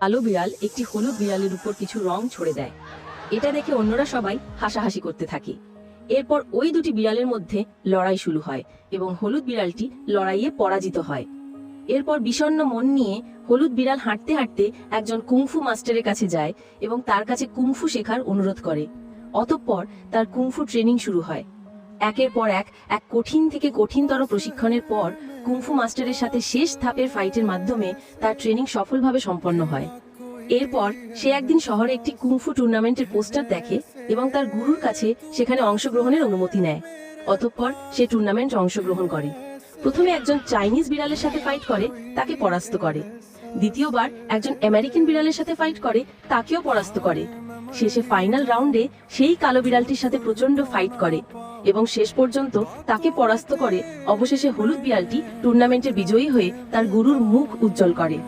কালো বিড়াল একটি হলুদ বিড়ালের উপর কিছু রং ছড়ে দেয়। এটা দেখে অন্যরা সবাই হাসাহাসি করতে থাকে। এরপর ওই দুটি বিড়ালের মধ্যে লড়াই শুরু হয় এবং হলুদ বিড়ালটি লড়াইয়ে পরাজিত হয়। এরপর বিষণ্ন মন নিয়ে হলুদ বিড়াল হাঁটতে হাঁটতে একজন কুংফু মাস্টারের কাছে যায় এবং তার কাছে কুংফু শেখার অনুরোধ করে। অতঃপর তার কুংফু ট্রেনিং শুরু হয়। একের পর এক এক কঠিন থেকে কঠিনতর প্রশিক্ষণের পর কুংফু মাস্টারের সাথে শেষ ধাপের ফাইটের মাধ্যমে তার ট্রেনিং সফলভাবে সম্পন্ন হয়। এরপর সে একদিন শহরে একটি কুমফু টুর্নামেন্টের পোস্টার দেখে এবং তার গুরুর কাছে সেখানে অংশগ্রহণের অনুমতি নেয়। অতঃপর সে টুর্নামেন্ট অংশগ্রহণ করে। প্রথমে একজন চাইনিজ বিড়ালের সাথে ফাইট করে, তাকে পরাস্ত করে। দ্বিতীয়বার একজন আমেরিকান বিড়ালের সাথে ফাইট করে, তাকেও পরাস্ত করে। শেষে ফাইনাল রাউন্ডে সেই কালো বিড়ালটির সাথে প্রচণ্ড ফাইট করে এবং শেষ পর্যন্ত তাকে পরাস্ত করে। অবশেষে হলুদ বিড়ালটি টুর্নামেন্টের বিজয়ী হয়ে তার গুরুর মুখ উজ্জ্বল করে।